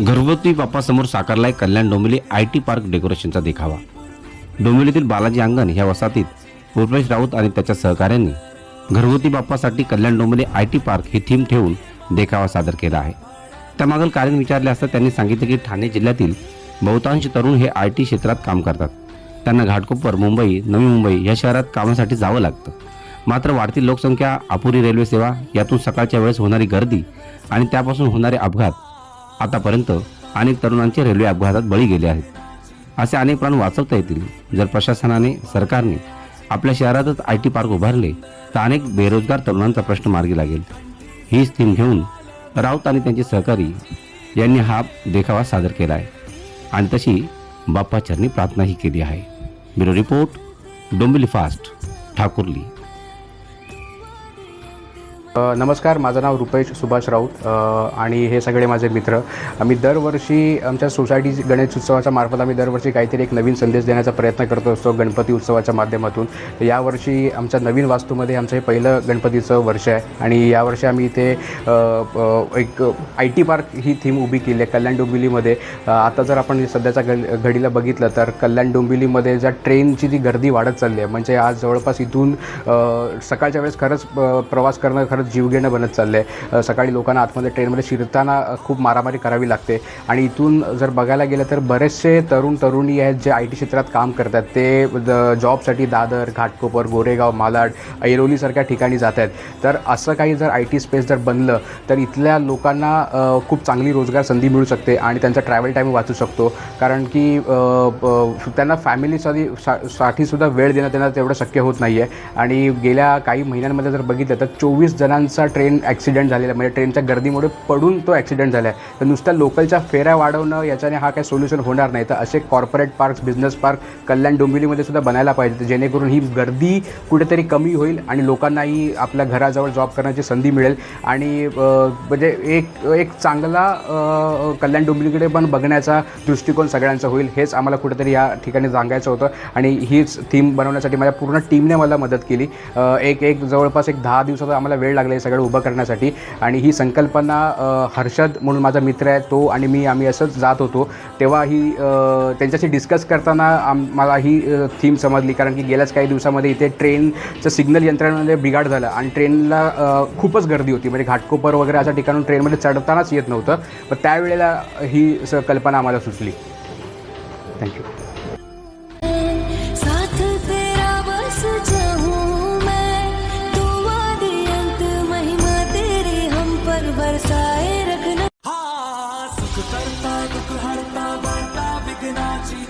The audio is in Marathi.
घरगुती बाप्पासमोर साकारलाय Kalyan Dombivli I T park डेकोरेशनचा देखावा. डोंबिवलीतील बालाजी अंगण ह्या वसाहतीत रुपेश राऊत आणि त्याच्या सहकाऱ्यांनी घरगुती बाप्पासाठी Kalyan Dombivli I T park he theme ठेवून देखावा सादर केला आहे. त्यामागील कारण विचारले असता त्यांनी सांगितले की ठाणे जिल्ह्यातील बहुतांश तरुण हे आय टी क्षेत्रात काम करतात. त्यांना घाटकोपर मुंबई नवी मुंबई या शहरात कामासाठी जावं लागतं. मात्र वाढती लोकसंख्या अपुरी रेल्वे सेवा यातून सकाळच्या वेळेस होणारी गर्दी आणि त्यापासून होणारे अपघात आतापर्यंत अनेक तरुणांचे रेल्वे अपघातात बळी गेले आहेत. असे अनेक प्राण वाचवता येतील. जर प्रशासनाने सरकारने आपल्या शहरातच आय टी पार्क उभारले तर अनेक बेरोजगार तरुणांचा प्रश्न मार्गी लागेल. हीच थीम घेऊन राऊत आणि त्यांचे सहकारी यांनी हा देखावा सादर केला आहे. आणि तशी बाप्पाचरणी प्रार्थनाही केली आहे. Bureau report Dombivli fast Thakurli. नमस्कार माझं नाव रुपेश सुभाष राऊत आणि हे सगळे माझे मित्र. आम्ही दरवर्षी आमच्या सोसायटी गणेश उत्सवाच्या मार्फत आम्ही दरवर्षी काहीतरी एक नवीन संदेश देण्याचा प्रयत्न करत असतो गणपती उत्सवाच्या माध्यमातून. यावर्षी आमच्या नवीन वास्तूमध्ये आमचं हे पहिलं गणपतीचं वर्ष आहे. आणि यावर्षी आम्ही इथे एक आय टी पार्क ही थीम उभी केली आहे कल्याण डोंबिवलीमध्ये. आता जर आपण सध्याच्या घड घडीला बघितलं तर कल्याण डोंबिवलीमध्ये ज्या ट्रेनची जी गर्दी वाढत चालली आहे म्हणजे आज जवळपास इथून सकाळच्या वेळेस खरंच प्रवास करणं खरंच जीवघेणं बनत चाललं आहे सकाळी लोकांना आतमध्ये ट्रेनमध्ये शिरताना खूप मारामारी करावी लागते. आणि इथून जर बघायला गेलं तर बरेचसे तरुण तरुणी आहेत जे आय टी क्षेत्रात काम करतात. ते द- जॉबसाठी दादर घाटकोपर गोरेगाव मालाड ऐरोलीसारख्या ठिकाणी जात आहेत. तर असं काही जर आय टी स्पेस जर बनलं तर इथल्या लोकांना खूप चांगली रोजगार संधी मिळू शकते आणि त्यांचा ट्रॅव्हल टाईम वाचू शकतो. कारण की त्यांना फॅमिलीसाठी सा साठी सुद्धा वेळ देणं त्यांना तेवढं शक्य होत नाही आहे आणि गेल्या काही महिन्यांमध्ये जर बघितलं तर चोवीस जणांचा ट्रेन ॲक्सिडेंट झालेला आहे. म्हणजे ट्रेनच्या गर्दीमुळे पडून तो ॲक्सिडेंट झाला आहे. तर नुसत्या लोकलच्या फेऱ्या वाढवणं याच्याने हा काही सोल्युशन होणार नाही. तर असे corporate parks business park Kalyan डोंबिवलीमध्ये सुद्धा बनायला पाहिजे. जेणेकरून ही गर्दी कुठेतरी कमी होईल आणि लोकांनाही आपल्या घराजवळ जॉब करण्याची संधी मिळेल. आणि म्हणजे एक एक चांगला कल्याण डोंबिवलीकडे पण बघण्याचा दृष्टिकोन सगळ्यांचा होईल. हेच आम्हाला कुठेतरी या ठिकाणी सांगायचं होतं. आणि हीच थीम बनवण्यासाठी माझ्या पूर्ण टीमने मला मदत केली. एक एक जवळपास एक दहा दिवसाचा आम्हाला वेळ लागले सगळं उभं करण्यासाठी. आणि ही संकल्पना हर्षद म्हणून माझा मित्र आहे तो आणि मी आम्ही असंच जात होतो. तेव्हा ही त्यांच्याशी डिस्कस करताना आम मला ही थीम समजली. कारण की गेल्याच काही दिवसामध्ये इथे ट्रेनचं सिग्नल यंत्रणेमध्ये बिघाड झालं. आणि ट्रेनला खूपच गर्दी होती. म्हणजे घाटकोपर वगैरे अशा ठिकाणून ट्रेनमध्ये चढतानाच येत नव्हतं. पण त्यावेळेला ही स कल्पना आम्हाला सुचली. थँक्यू करता दुःख हरता वार्ता विघ्नाची